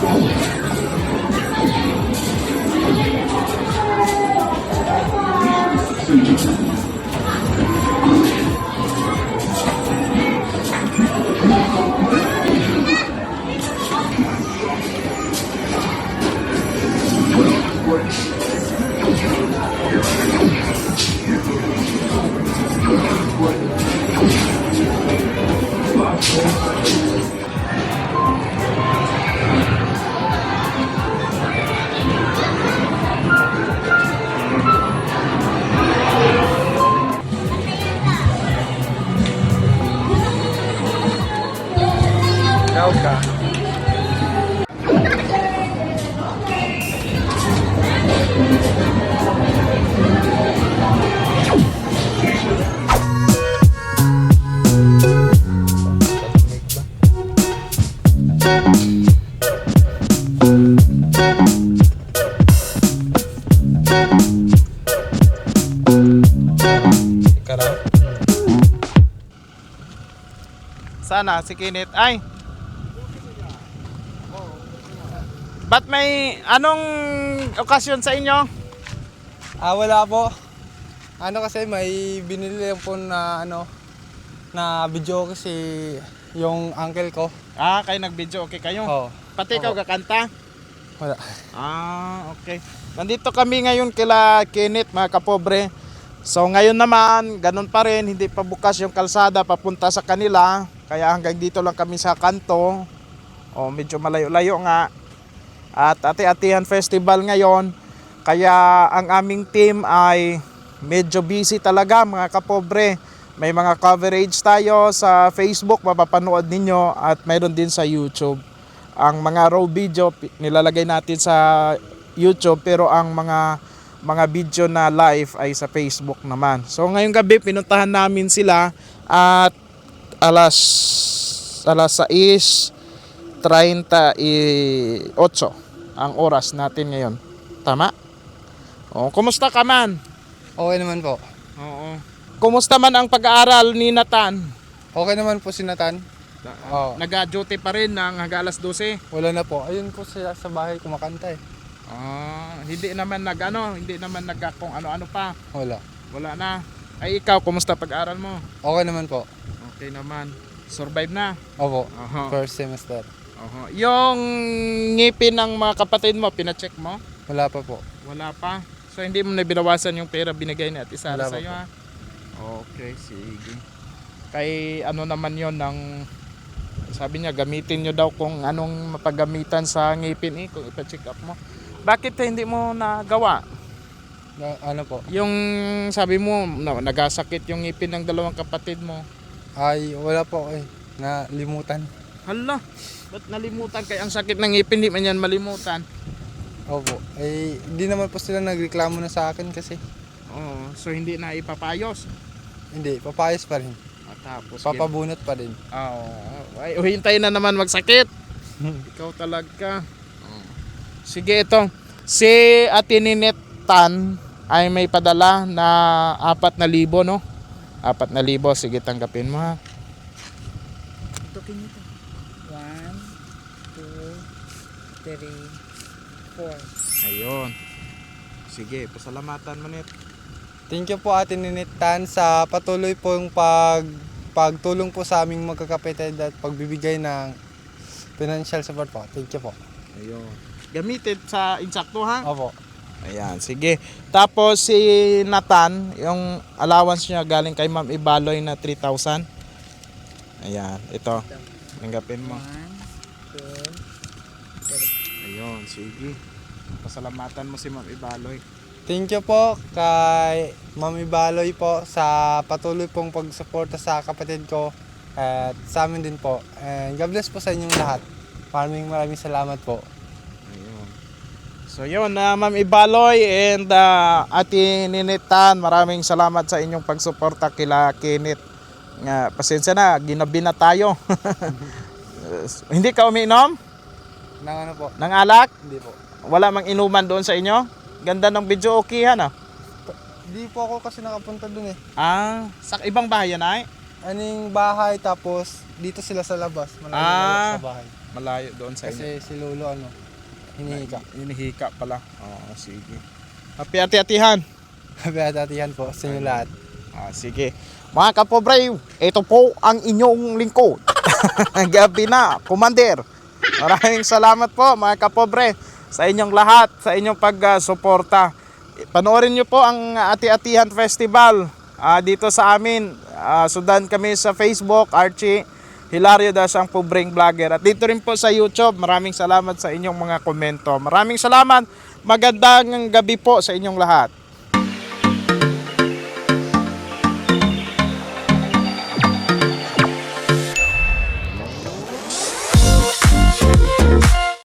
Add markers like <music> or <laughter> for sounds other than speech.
Ikaw ka. Ika lang. Sana, si Kinit. Ay! Ba't may anong okasyon sa inyo? Ah, wala po. Ano kasi may binili po na ano na video kasi yung uncle ko. Ah, kayo nag-video. Okay kayo? Oh, Pati ikaw kakanta? wala. Ah, okay. Nandito kami ngayon kila Kenneth, mga kapobre. So ngayon naman, ganun pa rin, hindi pa bukas yung kalsada papunta sa kanila. Kaya hanggang dito lang kami sa kanto. O medyo malayo-layo nga. At Ati-Atihan Festival ngayon. Kaya ang aming team ay medyo busy talaga mga kapobre. May mga coverage tayo sa Facebook, mapapanood ninyo at mayroon din sa YouTube. Ang mga raw video nilalagay natin sa YouTube pero ang mga mga video na live ay sa Facebook naman. So ngayong gabi pinuntahan namin sila at alas alas 6:38 ang oras natin ngayon. Tama? Oh, kumusta ka man? Okay naman po. Oo. Kumusta man ang pag-aaral ni Nathan? Okay naman po si Nathan. Oo. Nag-duty pa rin ng hanggang alas 12. Wala na po. Ayun po sila sa bahay kumakanta eh. Ah, hindi naman nag ano, hindi naman nag kung ano-ano pa. Wala. Wala na. Ay ikaw, kumusta pag-aaral mo? Okay naman po. Okay naman. Survive na. Opo. Aha. First semester. Aha. Yung ngipin ng mga kapatid mo, pina-check mo? Wala pa po. Wala pa. So hindi mo na binawasan yung pera binigay ni Ate Sara Wala sa iyo ha? Okay, sige. Kay ano naman yon ng sabi niya gamitin nyo daw kung anong mapagamitan sa ngipin eh, kung ipa-check up mo. Bakit hindi mo nagawa? Na, ano po? Yung sabi mo, na, nagasakit yung ngipin ng dalawang kapatid mo. Ay, wala po eh. Nalimutan. Hala, ba't nalimutan? Kaya ang sakit ng ngipin, di man yan malimutan. Opo. Eh, hindi naman po sila nagreklamo na sa akin kasi. Oo, so hindi na ipapayos. Hindi, papayos pa rin. At tapos, Papabunot pa rin. Ah, Oo. Ay, hintay na naman magsakit. Ikaw talaga. Oo. Sige, ito. Si Ate Ninette Tan ay may padala na 4,000, no? 4,000. Sige, tanggapin mo, ha? Tukin nyo to. One, two, three, four. Ayun. Sige, pasalamatan mo, Net. Thank you po Ate Ninitan sa patuloy pong pag pagtulong po sa aming magkakapitid at pagbibigay ng financial support po. Thank you po. Ayun. Gamitin sa insakto, ha? Opo. Ayan, sige. Tapos si Nathan, yung allowance niya galing kay Ma'am Ibaloy na 3,000. Ayan, ito. Tanggapin mo. One, two, Ayun, sige. Pasalamatan mo si Ma'am Ibaloy. Thank you po kay Mami Baloy po sa patuloy pong pagsuporta sa kapatid ko at sa amin din po. And God bless po sa inyong lahat. Maraming maraming salamat po. Ayun. So yun, na Ma'am Ibaloy and uh, Ate Ninitan, maraming salamat sa inyong pagsuporta kila Kenneth Nga, pasensya na, ginabi na tayo. <laughs> Hindi ka umiinom Nang ano po? ng alak? Hindi po. Wala mang inuman doon sa inyo? Ganda ng video okay ha Hindi po ako kasi nakapunta dun eh. Ah, sa ibang bahayan ay? Aning bahay tapos dito sila sa labas. Malayo Ah. sa bahay. Malayo doon sa inyo. Kasi si Lolo ano, hinihika. Hinihika pala. Oo, sige. Happy ati-atihan. Beatatihan po sa inyo lahat. Ah, sige. Mga kapobre, ito po ang inyong lingkod. <laughs> Gabi na, Commander. Maraming salamat po mga kapobre sa inyong lahat, sa inyong pag-suporta. Panoorin nyo po ang Ati-Atihan Festival ah, dito sa amin. Ah, sundan kami sa Facebook, Archie Hilario Das ang pobreng vlogger. At dito rin po sa YouTube, maraming salamat sa inyong mga komento. Maraming salamat. Magandang gabi po sa inyong lahat.